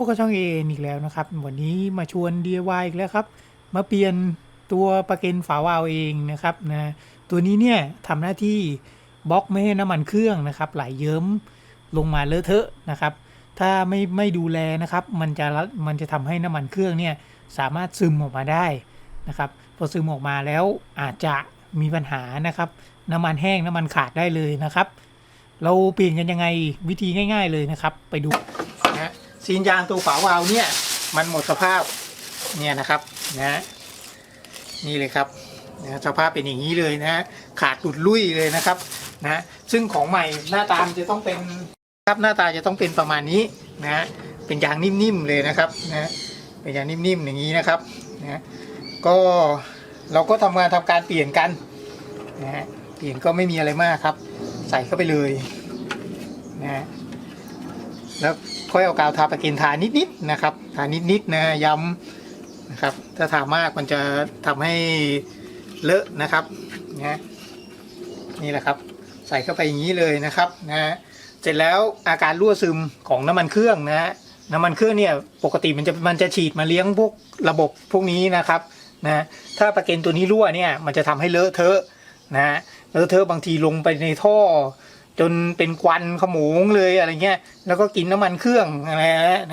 พวกกระช่องเออีกแล้วนะครับ วันนี้มาชวน DIY อีกแล้วครับ มาเปลี่ยนตัวประเก็นฝาวาล์วเองนะครับนะตัวนี้เนี่ยทำหน้าที่บล็อกไม่ให้น้ำมันเครื่องนะครับไหลเยิ้มลงมาเลอะเทอะนะครับ ถ้าไม่ไม่ดูแลนะครับ มันจะมันจะทำให้น้ำมันเครื่องเนี่ยสามารถซึมออกมาได้นะครับพอซึมออกมาแล้วอาจจะมีปัญหานะครับ น้ำมันแห้งน้ำมันขาดได้เลยนะครับ เราเปลี่ยนกันยังไงวิธีง่าย ๆเลยนะครับ ไปดู ซีนยางตัวฝาวาล์วเนี่ย มันหมดสภาพเนี่ยนะครับนะนี่เลยครับนะสภาพเป็นอย่างนี้เลยนะขาดหลุดลุ่ยเลยนะครับนะซึ่งของใหม่หน้าตามจะต้องเป็นครับหน้าตาจะต้องเป็นประมาณนี้นะเป็นยางนิ่มๆเลยนะครับนะเป็นยางนิ่มๆอย่างนี้นะครับนะก็เราก็ทำงานทำการเปลี่ยนกันนะฮะเปลี่ยนก็ไม่มีอะไรมากครับ ใส่เข้าไปเลยนะแล้ว ค่อยเอากาวทาปะกินทานิดๆนะครับทานิดๆนะย้ำนะครับ ถ้าทามากมันจะทำให้เลอะนะครับนะนี่แหละครับ ใส่เข้าไปอย่างนี้เลยนะครับนะฮะเสร็จแล้วอาการรั่วซึมของน้ำมันเครื่องนะฮะน้ำมันเครื่องเนี่ยปกติมันจะมันจะฉีดมาเลี้ยงพวกระบบพวกนี้นะครับนะถ้าประเกนตัวนี้รั่วเนี่ยมันจะทำให้เลอะเทอะนะฮะแล้วเธอะบางทีลงไปในท่อ จนเป็นควันขโมงเลยอะไรเงี้ยแล้วก็กินน้ำมันเครื่องอะไร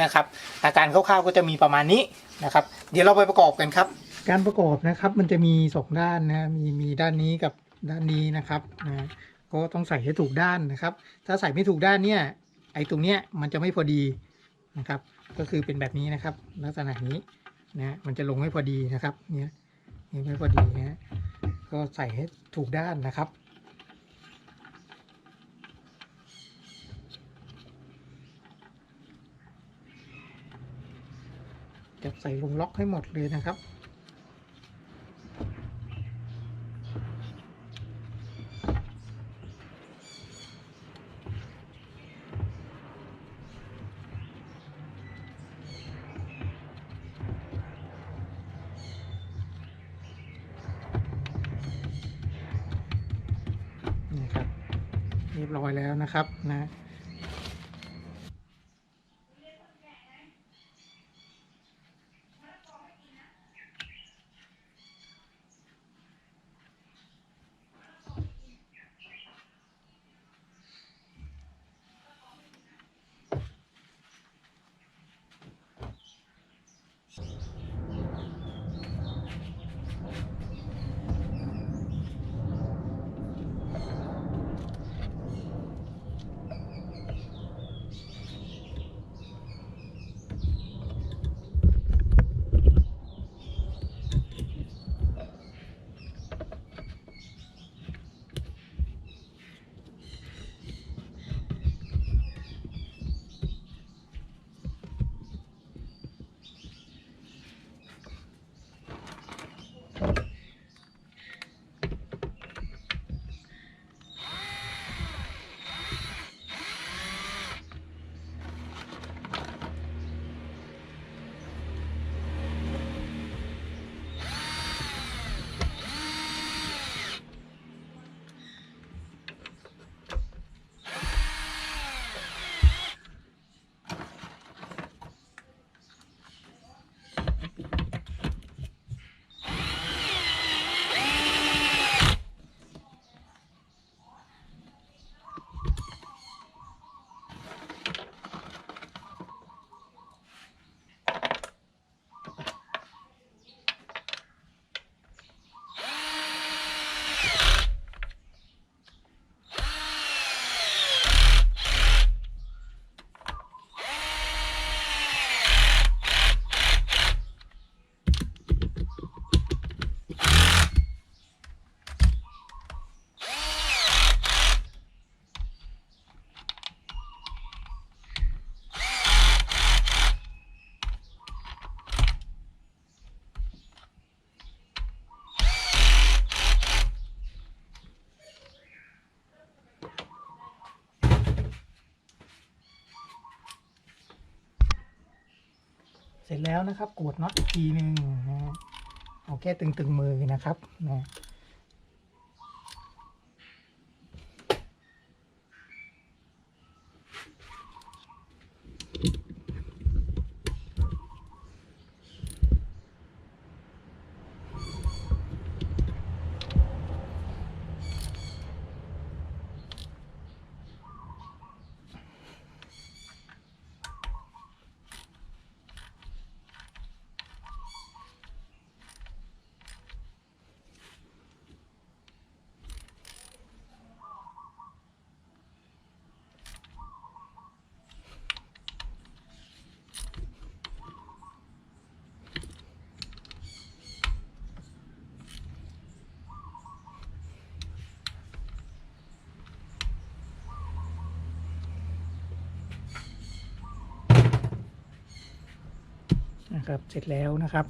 นะครับอาการคร่าวๆก็จะมีประมาณนี้นะครับ เดี๋ยวเราไปประกอบกันครับ การประกอบนะครับมันจะมีสองด้านนะมีมีด้านนี้กับด้านนี้นะครับนะก็ต้องใส่ให้ถูกด้านนะครับ ถ้าใส่ไม่ถูกด้านเนี่ยไอ้ตรงเนี้ยมันจะไม่พอดีนะครับ ก็คือเป็นแบบนี้นะครับ ลักษณะนี้นะมันจะลงให้พอดีนะครับเนี่ยนี่ไม่พอดีนะก็ใส่ให้ถูกด้านนะครับ จะใส่ลงล็อกให้หมดเลยนะครับ นี่ครับ เรียบร้อยแล้วนะครับนะ ร็จแล้วนะครับกดน็อตอีกทีหนึ่งนะฮะเอาแค่ตึงๆมือนะครับนะ นะครับ เสร็จแล้วนะครับ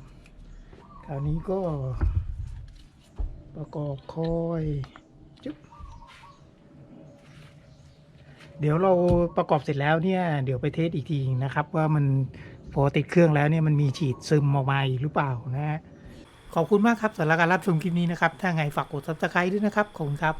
คราวนี้ก็ประกอบคอยจุ๊บเดี๋ยวเราประกอบเสร็จแล้วเนี่ย เดี๋ยวไปเทสอีกทีนะครับ ว่ามันพอติดเครื่องแล้วเนี่ยมันมีฉีดซึมออกมาอีกหรือเปล่านะฮะขอบคุณมากครับสำหรับการรับชมคลิปนี้นะครับ ถ้าไงฝากกด subscribe ด้วยนะครับ ขอบคุณครับ